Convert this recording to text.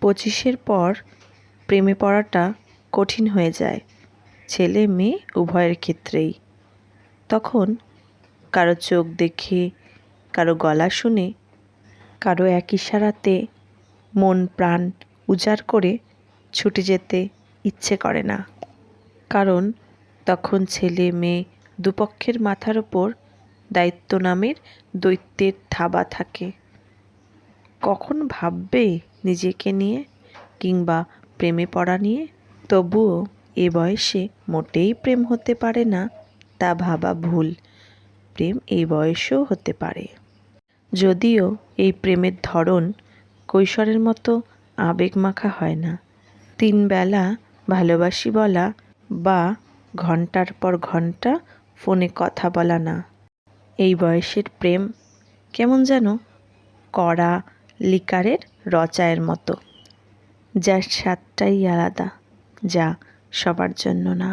পঁচিশের পর প্রেমে পড়াটা কঠিন হয়ে যায়। ছেলে মেয়ে উভয়ের ক্ষেত্রেই। তখন কারও চোখ দেখে, কারও গলা শুনে, কারও এক ইশারাতে মন প্রাণ উজাড় করে ছুটে যেতে ইচ্ছে করে না। কারণ তখন ছেলে মেয়ে দুপক্ষের মাথার ওপর দায়িত্ব নামের দৈত্যের থাবা থাকে। কখন ভাববে নিজেকে নিয়ে কিংবা প্রেমে পড়া নিয়ে, তবুও এ বয়সে মোটেই প্রেম হতে পারে না, তা ভাবা ভুল। প্রেম এই বয়সেও হতে পারে। যদিও এই প্রেমের ধরন কৈশোরের মতো আবেগ মাখা হয় না। তিন বেলা ভালোবাসি বলা বা ঘণ্টার পর ঘণ্টা ফোনে কথা বলা না। এই বয়সের প্রেম কেমন যেন কড়া লিকারের রচায়ের মতো যার স্বাদটাই আলাদা যা সবার জন্য না।